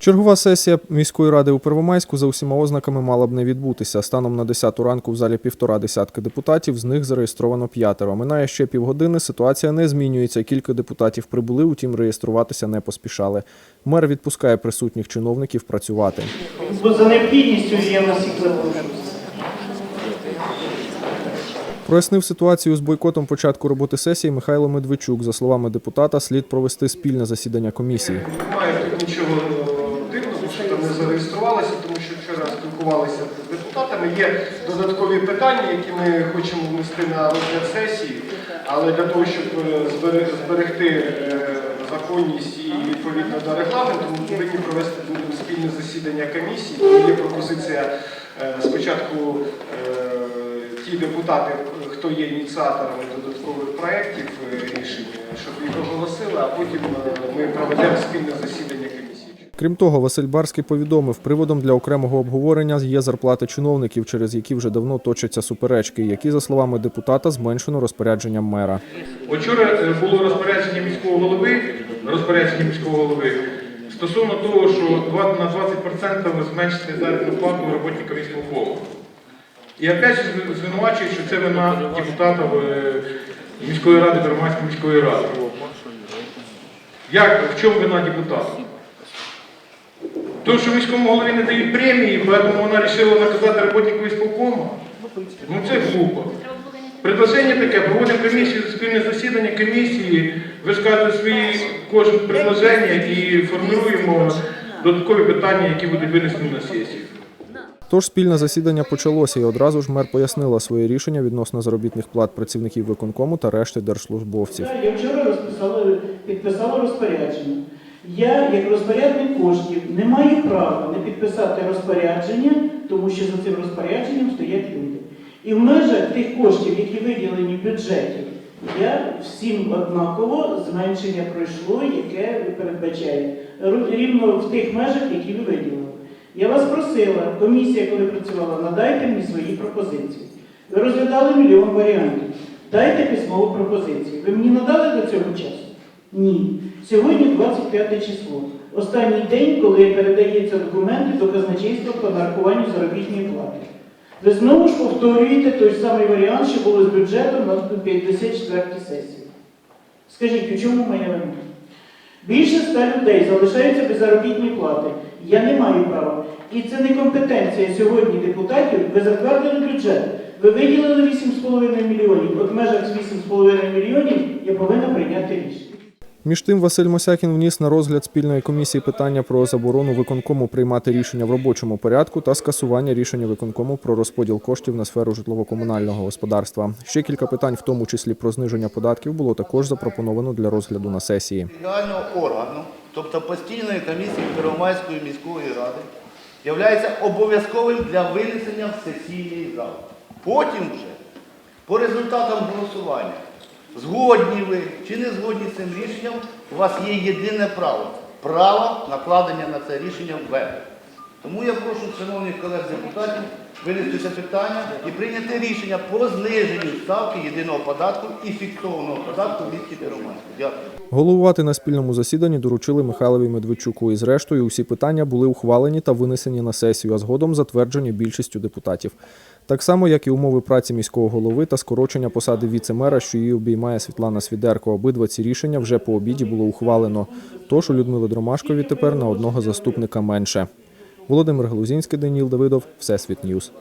Чергова сесія міської ради у Первомайську за усіма ознаками мала б не відбутися. Станом на 10 ранку в залі півтора десятки депутатів, з них зареєстровано п'ятеро. Минає ще півгодини, ситуація не змінюється. Кілька депутатів прибули, утім реєструватися не поспішали. Мер відпускає присутніх чиновників працювати. Бо за необхідністю я на всіх. Прояснив ситуацію з бойкотом початку роботи сесії Михайло Медведчук. За словами депутата, слід провести спільне засідання комісії. Немає тут нічого там не зареєструвалися, тому що вчора спілкувалися з депутатами. Є додаткові питання, які ми хочемо внести на розгляд сесії, але для того, щоб е, зберегти е, законність і відповідно до регламенту, ми повинні провести спільне засідання комісії. Є пропозиція е, спочатку ті депутати, хто є ініціаторами додаткових проєктів рішень, щоб їх оголосили, а потім ми проведемо спільне засідання комісії. Крім того, Василь Барський повідомив, приводом для окремого обговорення є зарплати чиновників, через які вже давно точаться суперечки, які, за словами депутата, зменшено розпорядженням мера. Вчора е, було розпорядження міського голови, розпорядження міського голови стосовно того, що на 20% зменшити заробітну плату роботникам міського І опять же звинувачують, що це вина депутатів е, міської ради, Берманської міської ради. Як, в чому вина депутатів? Тому що міському голові не дають премії, тому вона вирішила наказати роботників ісполкому. Ну це глупо. Предложення таке, проводимо комісію, спільне засідання комісії, висказуємо свої кожне предложення і формуємо додаткові питання, які будуть винесені на сесію. Тож спільне засідання почалося, і одразу ж мер пояснила своє рішення відносно заробітних плат працівників виконкому та решти держслужбовців. Я вчора розписала, підписала розпорядження. Я, як розпорядник коштів, не маю права не підписати розпорядження, тому що за цим розпорядженням стоять люди. І в межах тих коштів, які виділені в бюджеті, я всім однаково зменшення пройшло, яке ви передбачаєте. Рівно в тих межах, які ви виділили. Я вас просила, комісія, коли працювала, надайте мені свої пропозиції. Ви розглядали мільйон варіантів. Дайте письмову пропозицію. Ви мені надали до цього часу? Ні. Сьогодні 25 число. Останній день, коли передаються документи до казначейства по нарахуванню заробітної плати. Ви знову ж повторюєте той самий варіант, що було з бюджетом на 54 сесії. Скажіть, у чому моя вина? Більше ста людей залишаються без заробітної плати. Я не маю права. І це не компетенція сьогодні депутатів. Ви затвердили бюджет. Ви виділили 8,5 мільйонів. От в межах з 8,5 мільйонів я повинна прийняти рішення. Між тим, Василь Мосякін вніс на розгляд спільної комісії питання про заборону виконкому приймати рішення в робочому порядку та скасування рішення виконкому про розподіл коштів на сферу житлово-комунального господарства. Ще кілька питань, в тому числі про зниження податків, було також запропоновано для розгляду на сесії. колегіального органу, тобто постійної комісії Первомайської міської ради, являється обов'язковим для винесення в сесійний зал. Потім вже, по результатам голосування, згодні ви чи не згодні з цим рішенням, у вас є єдине право право накладення на це рішення в вето. Тому я прошу шановних колег депутатів винести це питання і прийняти рішення по зниженню ставки єдиного податку і фіксованого податку в місті Первомайську. Дякую. Головувати на спільному засіданні доручили Михайлові Медведчуку. І зрештою усі питання були ухвалені та винесені на сесію, а згодом затверджені більшістю депутатів. Так само, як і умови праці міського голови та скорочення посади віце-мера, що її обіймає Світлана Свідерко. Обидва ці рішення вже по обіді було ухвалено. Тож у Людмили Дромашкові тепер на одного заступника менше. Володимир Глузінський, Даніл Давидов, Всесвіт Ньюс.